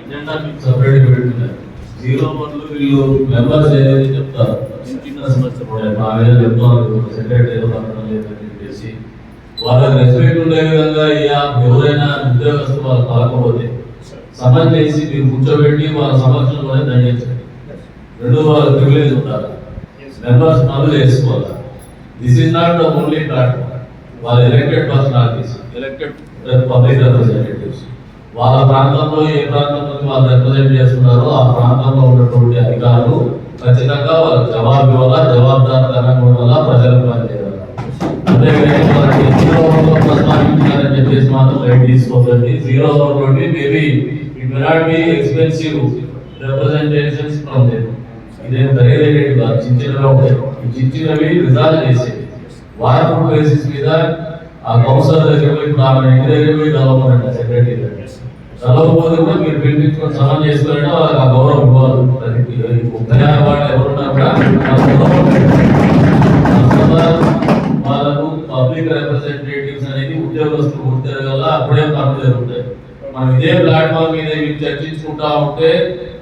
Agenda మీకు separate పెట్టున్నారు zero వన్లు వీళ్ళు మెంబర్స్ ఏదైతే చెప్తారు? చిన్న సమస్య మా మీద చెప్తున్నారు సెక్రటరీ ఏదో పక్కన లేదని చెప్పేసి. వాళ్ళకి రెస్పెక్ట్ ఉండే విధంగా ఈ ఎవరైనా ఉద్యోగస్తులు వాళ్ళు పలకపోతే సమన్ చేసి మీరు కూర్చోబెట్టి వాళ్ళ సమక్షంలోనే దండించండి రెండు వాళ్ళ ప్రివిలేజ్ ఉండాలి. మెంబర్స్ పనులు వేసుకోవాలి. This is not the only platform వాళ్ళు elected personalities elected public representatives వాళ్ళ ప్రాంతంలో ఏ ప్రాంతంలో వాళ్ళు రిప్రజెంట్ చేస్తున్నారో ఆ ప్రాంతంలో ఉన్నటువంటి అధికారులు ఖచ్చితంగా వాళ్ళ జవాబు ఇవ్వాలా జవాబుదారితనంగా ఉండాలా ప్రజలకు పనిచేయాలి. ప్రస్తావించారని చెప్పేసి మాత్రం లైట్ తీసుకోదండి జీరో ఓవర్ నుండి maybe it may not be expensive representations from them ఇదేం ఖరీదైనవి కాదు చిన్న చిన్నగా ఉంటాయి ఈ చిన్న చిన్నవి రిజాల్వ్ చేసేవి. వారం బేసిస్ మీద ఆ కౌన్సిలర్ దగ్గర పోయి ఇప్పుడు ఆమె ఇంటి దగ్గర పోయి సెక్రటరీ దగ్గర. చదవకపోతే కూడా మీరు పిలిపించుకొని సహాయం చేసుకోవాలంటే వాళ్ళకి ఆ గౌరవం ఇవ్వాలి. అది ఒక్కనే వాళ్ళు ఎవరున్నా కూడా వాళ్ళకు పబ్లిక్ రిప్రజెంటేటివ్స్ అనేది ఉద్యోగస్తులు ఉద్యోగాల అప్పుడే పనులు జరుగుతాయి. మనం ఇదే ప్లాట్ఫామ్ మీద ఇవి చర్చించుకుంటా ఉంటే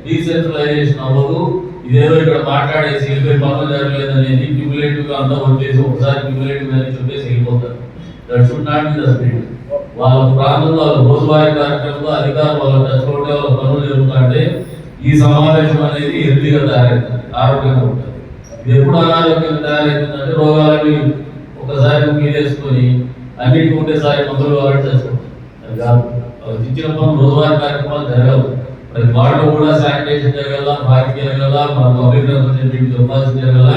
డీసెంట్రలైజేషన్ అవ్వదు. ఇదేదో ఇక్కడ మాట్లాడేసి వెళ్ళిపోయి పనులు జరగలేదు అనేది క్యూములేటివ్గా అంతా వచ్చేసి ఒకసారి క్యూములేటివ్ అని చెప్పేసి వెళ్ళిపోతారు that should not be the spirit వాళ్ళ ప్రాంతంలో వాళ్ళ రోజువారీ కార్యక్రమంలో అధికారులు వాళ్ళ టచ్లో ఉంటే వాళ్ళ పనులు జరుగుతుంటే ఈ సమావేశం అనేది హెల్తీగా తయారవుతుంది ఆరోగ్యంగా ఉంటుంది. ఇది ఎప్పుడు అనారోగ్యంగా తయారవుతుందంటే రోగాలని ఒకసారి మీదేసుకొని అన్నిటికీ ఒకటేసారి మందులు కాబట్టి చచ్చిపోతుంది అది కాదు వాళ్ళకి ఇచ్చిన పనులు రోజువారీ కార్యక్రమాలు జరగవు. ప్రతి వార్డులో కూడా శానిటేషన్ జరగాల పార్క్ జరగాల మన పబ్లిక్ రిప్రజెంటేటివ్ చెప్పాల్సి జరగాల?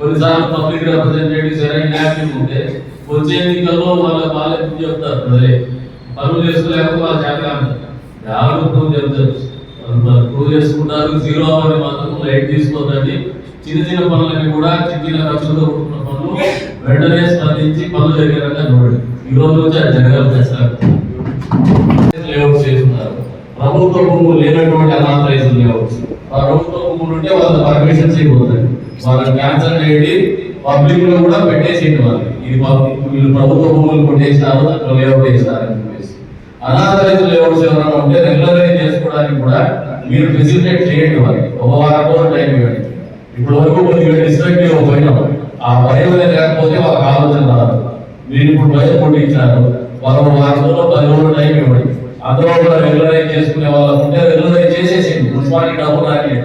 కొన్నిసార్లు పబ్లిక్ రిప్రజెంటేటివ్స్ ఏదైనా ఇన్యాక్టివ్ ఉంటే వచ్చే ఎన్నికల్లో వాళ్ళ వాళ్ళే చెప్తారు ప్రజలే పనులు చేసుకోలేకపోతే వాళ్ళ చేత ఎవరు చెప్తారు? ప్రూవ్ చేసుకుంటారు. జీరో అని మాత్రం లైట్ తీసుకోదండి చిన్న చిన్న పనులన్నీ కూడా చిన్న చిన్న ఖర్చులతో కూడుకున్న పనులు వెంటనే స్పందించి పనులు జరిగేలాగా చూడండి. ఈ రోజు నుంచి అది జరగాలి చేస్తారు లేఅవుట్స్ చేస్తున్నారు. ప్రభుత్వ భూములు లేనటువంటి లేవచ్చు. లేఅవుట్స్ ప్రభుత్వ భూములు ఉంటే వాళ్ళ పర్మిషన్స్ ఇవ్వతాయి వాళ్ళని క్యాన్సల్ చేయండి పబ్లిక్లో కూడా పెట్టేసేయండి వాళ్ళు. ఇది వీళ్ళు ప్రభుత్వ భూములు కొట్టేసినారు అక్కడ లేఅవుట్ వేసినారు అని చెప్పేసి. అనాథరైజ్డ్ లేఅవుట్స్ ఎవరైనా ఉంటే రెగ్యులరైజ్ చేసుకోవడానికి కూడా మీరు ఫెసిలిటేట్ చేయండి వాళ్ళకి. ఒక వారం రోజులు టైం ఇవ్వండి. ఇప్పుడు వరకు కొద్దిగా డిస్ట్రక్టివ్ పోయినాం. ఆ భయం అనేది లేకపోతే వాళ్ళకి ఆలోచన రాదు. మీరు ఇప్పుడు భయం కొట్టించారు వాళ్ళు వారం రోజులు పది రోజులు టైం ఇవ్వండి. అందులో కూడా రెగ్యులరైజ్ చేసుకుని వాళ్ళకు ఉంటే రెగ్యులరైజ్ చేసేసింది మున్సిపాలిటీ డబ్బు రాని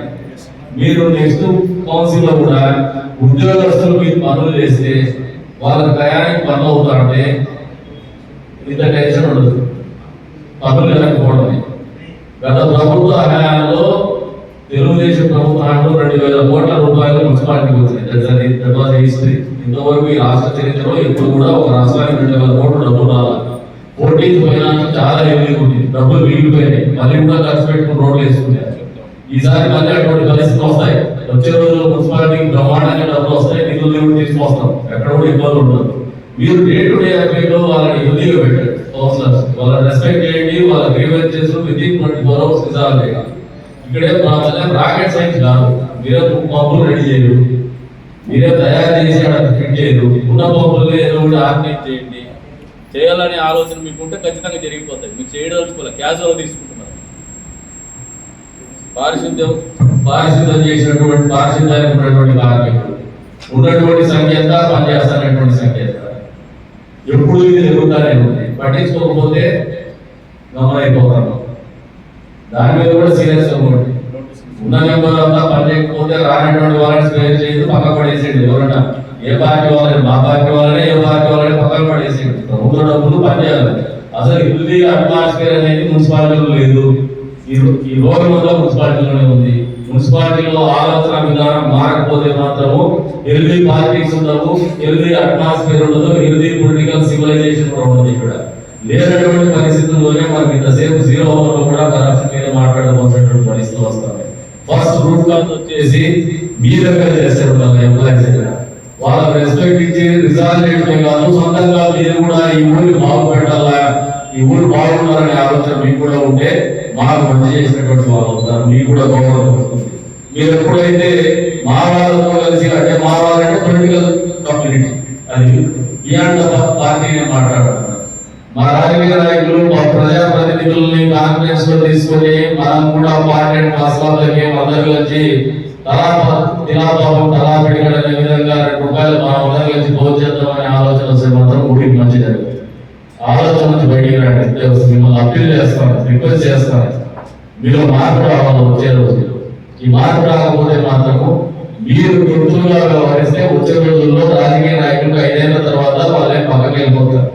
మీరు నెక్స్ట్ కౌన్సిల్లో కూడా ఉద్యోగస్తులు మీరు పనులు చేస్తే వాళ్ళ టయానికి పనులు అవుతారంటే ఇంత టెన్షన్ ఉండదు. పనులు జరగకపోవడం గత ప్రభుత్వ హయాంలో తెలుగుదేశం ప్రభుత్వంలో రెండు వేల కోట్ల రూపాయలు మున్సిపాలిటీకి వచ్చినాయి. దట్ వాజ్ హిస్టరీ ఇంతవరకు ఈ రాష్ట్ర చరిత్రలో ఎప్పుడు కూడా ఒక రాష్ట్రానికి రెండు వేల కోట్ల డబ్బులు రావాలి ఫోర్టీన్త్ ఫైనాన్స్ చాలా హెవీ ఉంది డబ్బులు మిగిలిపోయినాయి మళ్ళీ కూడా ఖర్చు పెట్టుకుని రోడ్లు వేసుకున్నారు ఈసారి మళ్ళీ అటువంటి పరిస్థితులు వస్తాయి. వచ్చే రోజు మున్సిపాలిటీకి బ్రహ్మాండంగా డబ్బులు వస్తాయి నిధులు దేవుడు తీసుకొస్తాం. ఎక్కడ కూడా ఇబ్బంది ఉండదు. మీరు డే టు డే అఫైర్లో వాళ్ళని హెల్దీగా పెట్టారు. కౌన్సిలర్స్ వాళ్ళని రెస్పెక్ట్ చేయండి వాళ్ళ grievances within twenty four hours resolve చేయాలి. ఇక్కడే రాకెట్ సైన్స్ కాదు మీరే పంపులు రెడీ చేయరు. మీరే తయారు చేసి అక్కడ ఫిట్ చేయరు. ఉన్న పంపులు ఏదో ఒకటి ఆర్గనైజ్ చేయండి. చేయాలనే ఆలోచన మీకు ఉంటే ఖచ్చితంగా జరిగిపోతాయి. మీరు చేయదలుచుకోవాలి క్యాజువల్ తీసుకుంటున్నారు. పారిశుద్ధ్యం పారిశుద్ధం చేసినటువంటి పారిశుద్ధానికి ఉన్నటువంటి కార్మికులు ఉన్నటువంటి సంఖ్య ఎంత పనిచేస్తున్నటువంటి సంఖ్య ఎంత ఎప్పుడు ఇది జరుగుతానే ఉంది. పట్టించుకోకపోతే గమనైపోతాను దాని మీద కూడా సీరియస్ అవ్వండి ఉన్న నెంబర్ అంతా పనిచేయకపోతే రానటువంటి వాళ్ళని స్ప్రేర్ చేయదు పక్కన పడేసేయండి. ఎవరన్నా ఏ పార్టీ వాళ్ళని మా పార్టీ వాళ్ళని ఏ పార్టీ వాళ్ళని పక్కన పడేసేయండి. ప్రభుత్వ డబ్బులు పనిచేయాలి. అసలు ఇది అట్మాస్ఫియర్ అనేది మున్సిపాలిటీలో లేదు. ఈ రో- ఈ మున్సిపాలిటీలోనే ఉంది. మున్సిపాలిటీలో ఆలోచన విధానం మారకపోతే మాత్రము హెల్దీ పార్టీస్ ఉండవు హెల్దీ అట్మాస్ఫియర్ ఉండదు హెల్దీ పొలిటికల్ సివిలైజేషన్ కూడా ఉండదు ఇక్కడ. లేనటువంటి పరిస్థితుల్లోనే మనకి ఇంతసేపు జీరో ఓవర్లో కూడా కరప్షన్ మీద మాట్లాడవలసినటువంటి పరిస్థితులు వస్తాయి. ఫస్ట్ రూట్ కాల్ వచ్చేసి మీ దగ్గర చేస్తారు ఎంప్లాయీస్ దగ్గర. వాళ్ళ రెస్పెక్ట్ ఇచ్చి రిజాల్వ్ చేయడమే కాదు సొంతంగా మీరు కూడా ఈ ఊరిని బాగుపెట్టాలా? ఈ ఊరు బాగుండాలనే ఆలోచన మీకు కూడా ఉంటే మాకు మంచి చేసినటువంటి వారు అవుతారు. మీకు కూడా గౌరవం వస్తుంది మీరు ఎప్పుడైతే మా వాళ్ళతో కలిసి అంటే మా వాళ్ళంటే పొలిటికల్ కమ్యూనిటీ అది బియాండ్ పార్టీని మాట్లాడుతున్నారు మా రాజకీయ నాయకులు మా ప్రజాప్రతినిధి వ్యక్తుల్ని కాన్ఫరెన్స్లో తీసుకొని మనం కూడా పార్టీ మసాలకి అందరి వచ్చి తలా తిలాపాపం తలా పిడిగడ విధంగా రెండు రూపాయలు మనం అందరి భోజనం భోజేద్దామనే ఆలోచన వస్తే మాత్రం ఊరికి మంచి జరుగుతుంది ఆలోచన నుంచి బయటికి రండి. మిమ్మల్ని అప్పీల్ చేస్తాను రిక్వెస్ట్ చేస్తాను. మీలో మార్పు రావాలి వచ్చే రోజు. ఈ మార్పు రాకపోతే మాత్రము మీరు గుర్తులుగా వ్యవహరిస్తే వచ్చే రోజుల్లో రాజకీయ నాయకులు ఐదేళ్ళ తర్వాత వాళ్ళే పక్కకి వెళ్ళిపోతారు.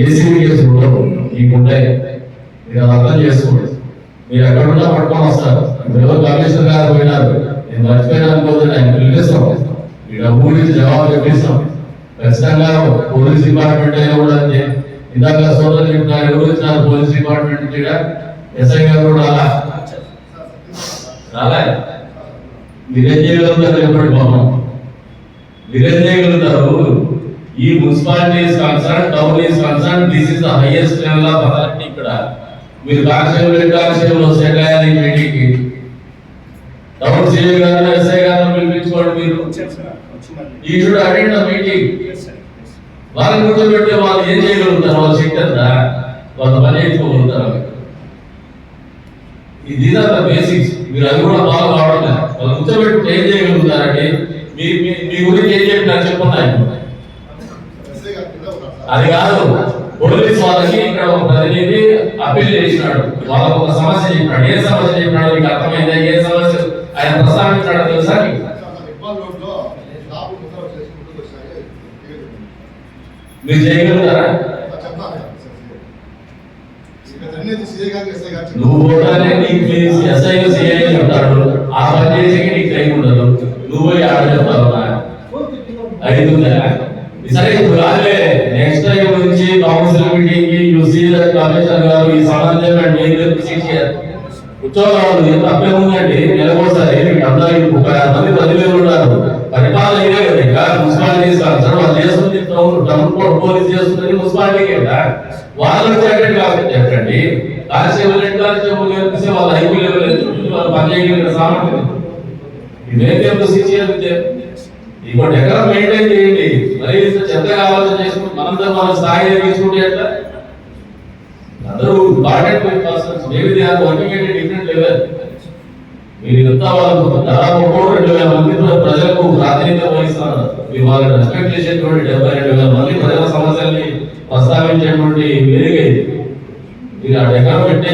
ఏసీబీ కేసు ఉండవు మీకుంటాయి మీరు అది అర్థం చేసుకోండి. మీరు ఎక్కడున్నా పట్టుకొని వస్తారు. ఇప్పుడు ఎవరు కమిషనర్ గారు పోయినారు. నేను మర్చిపోయినా అనుకోదండి ఆయన పిలిపిస్తాం. ఈ డబ్బు గురించి జవాబు చెప్పిస్తాం ఖచ్చితంగా పోలీస్ డిపార్ట్మెంట్ అయినా కూడా ఇందాక సోదరు చెప్పినారు ఎవరు వచ్చినారు? పోలీస్ డిపార్ట్మెంట్ నుంచి? ఎస్ఐ గారు కూడా అలా రాలే. మీరేం చేయగలుగుతారు చెప్పండి పాపం మీరేం చేయగలుగుతారు ఈ municipality is concern town is concern this is the highest level of authority ఇక్కడ. మీరు కానిస్టేబుల్ హెడ్ కానిస్టేబుల్ వస్తే ఎట్లా ఈ మీటింగ్కి టౌన్ సీఏ గారు ఎస్ఐ గారు పిలిపించుకోండి మీరు. ఈ షుడ్ అటెండ్ ద మీటింగ్. వారిని కూర్చోబెట్టే వాళ్ళు ఏం చేయగలుగుతారు? వాళ్ళ శక్తి ఎంత వాళ్ళ పని చేసుకోగలుగుతారు ఇది ఆర్ ద బేసిక్స్ మీరు అది కూడా బాగా కావడం వాళ్ళు కూర్చోబెట్టి ఏం చేయగలుగుతారండి మీ మీ- గురించి ఏం చెప్పినారు చెప్పండి అది కాదు. పోలీస్ వాళ్ళకి ఇక్కడ ఒక ప్రతినిధి అప్పీల్ చేసినాడు. వాళ్ళకు ఒక సమస్య చెప్పినాడు. ఏ సమస్య చెప్పినాడు? మీకు అర్థమైందా? ఏ సమస్య? ఆయన ప్రస్తావించినాడు తెలుసా మీకు? మీరు చేయగలుగుతారా నువ్వు పోతానే నీకు మీ ఎస్ఐ సిఐ చెప్తాడు ఆ పని చేసి నీకు టైం ఉండదు నువ్వు పోయి ఆడ చెప్తావు అవుతుందా సరే ఇప్పుడు కాదులే నెక్స్ట్ టైం నుంచి కౌన్సిల్ మీటింగ్కి యూ సీ ద కమిషనర్ గారు ఈ సంబంధం అండ్ మీరు సీనియర్ ఉద్యోగాలు ఎంత తప్పే ఉందండి నెలకోసారి మీకు అందరూ ఒక యాభై మంది పదివేలు ఉన్నారు పరిపాలన ఇదే కదా ఇంకా మున్సిపాలిటీస్ కాదు వాళ్ళు చేస్తుంది టౌన్ టౌన్ పోలీస్ చేస్తుంది మున్సిపాలిటీ కదా. వాళ్ళు అటెండ్ కాకపోతే ఎక్కడండి కానిస్టేబుల్ హెడ్ కానిస్టేబుల్ వాళ్ళ ఐపీ లెవెల్ ఎంత ఉంటుంది పని సామర్థ్యం ఇదేం సీసీఎల్ ఇంకోటి ఎక్కడ మెయింటైన్ చేయండి? మరి ఇంత చెత్తగా ఆలోచన చేసుకుంటే మనంతా మన స్థాయి తీసుకుంటే ఎట్లా? అందరూ important persons maybe they are working at different level మీరు ఇంత వాళ్ళకు దాదాపు కోటి రెండు వేల మంది ప్రజలకు ప్రాతినిధ్యం వహిస్తున్నారు. మీరు వాళ్ళని రెస్పెక్ట్ చేసేటువంటి డెబ్బై రెండు వేల మంది ప్రజల సమస్యల్ని ప్రస్తావించేటువంటి వేదిక ఇది. మీరు ఆ పెట్టే